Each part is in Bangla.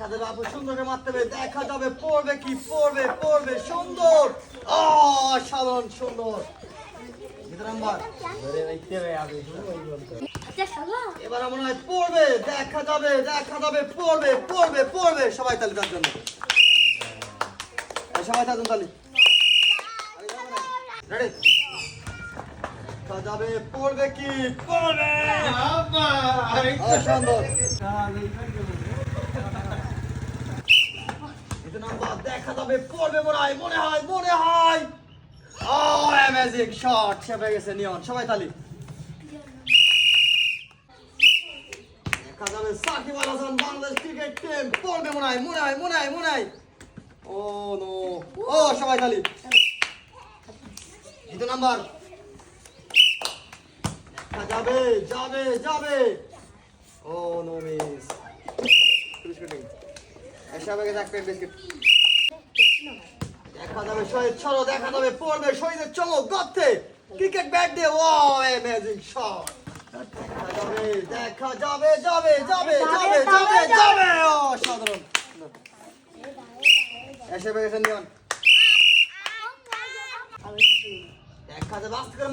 দেখা যাবে আপু সুন্দরকে মারতে হবে দেখা যাবে পড়বে কি? পড়বে পড়বে সুন্দর। ও সাধারণ সুন্দর এবার মনে হয় পড়বে দেখা যাবে দেখা যাবে পড়বে পড়বে পড়বে। সবাই তালি তার জন্য। সবাই তার জন্য তালি রেডি যাবে পড়বে কি? পড়বে। সুন্দর নাম্বার দেখা যাবে পড়বে মনে হয় মনে হয় মনে হয়। ও অ্যামেজিং শট চেপে গেছে নিয়ন। সবাই তালি। দেখা যাবে সাকিব আল হাসান, বাংলাদেশ ক্রিকেট টিম পড়বে মনে হয় মনে হয় মনে হয় মনে হয়। ও, নো। ও, সবাই তালি। দ্বিতীয় নাম্বার। দেখা যাবে যাবে যাবে। Oh, no miss. বিস্কুটিং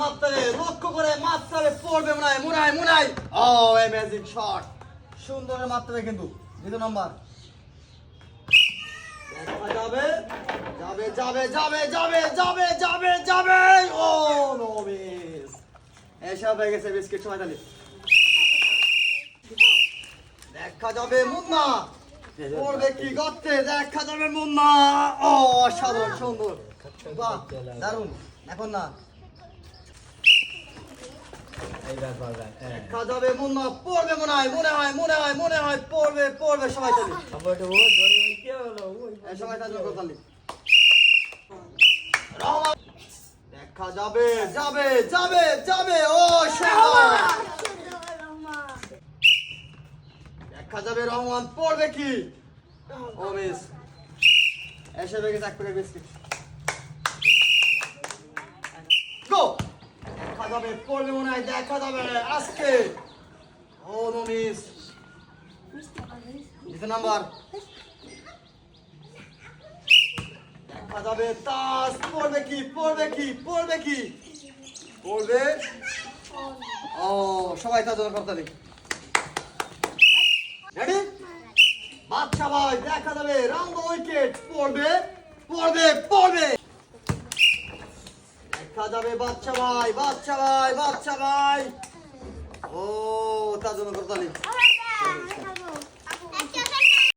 মারতে হবে, লক্ষ্য করে মারতে পড়বে মনে হয় মনে হয় মনে হয় শট সুন্দর মারতে কিন্তু, দ্বিতীয় নম্বর। যাবে যাবে যাবে যাবে যাবে যাবে যাবে যাবে। Oh, no miss. এসব হয়ে গেছে বিস্কিট সময় তাহলে দেখা যাবে মুন্না। পড়বে কি গর্তে, দেখা যাবে মুন্না। ও, অসাধারণ, সুন্দর। বাহ এখন না। মুন্না, পড়বে মনে হয় মনে হয় মনে হয় মনে হয়, পড়বে পড়বে সবাই এই সবাই দেখা যাবে যাবে যাবে যাবে ও দেখা যাবে রহমান পড়বে কি? Oh miss. এসে বেগে চাক করে গো! দেখা যাবে পড়বে মনে হয় দেখা যাবে আজকে। Oh no miss. নাম্বার। যাবে, তাস, পড়বে কি পড়বে কি পড়বে কি? পড়বে? ও, সবাই তার জন্য করতে রেডি বাচ্চা ভাই, দেখা যাবে রাউন্ড উইকেট পড়বে পড়বে পড়বে। দেখা যাবে বাচ্চা ভাই বাচ্চা ভাই বাচ্চা ভাই। ও তার জন্য করতালি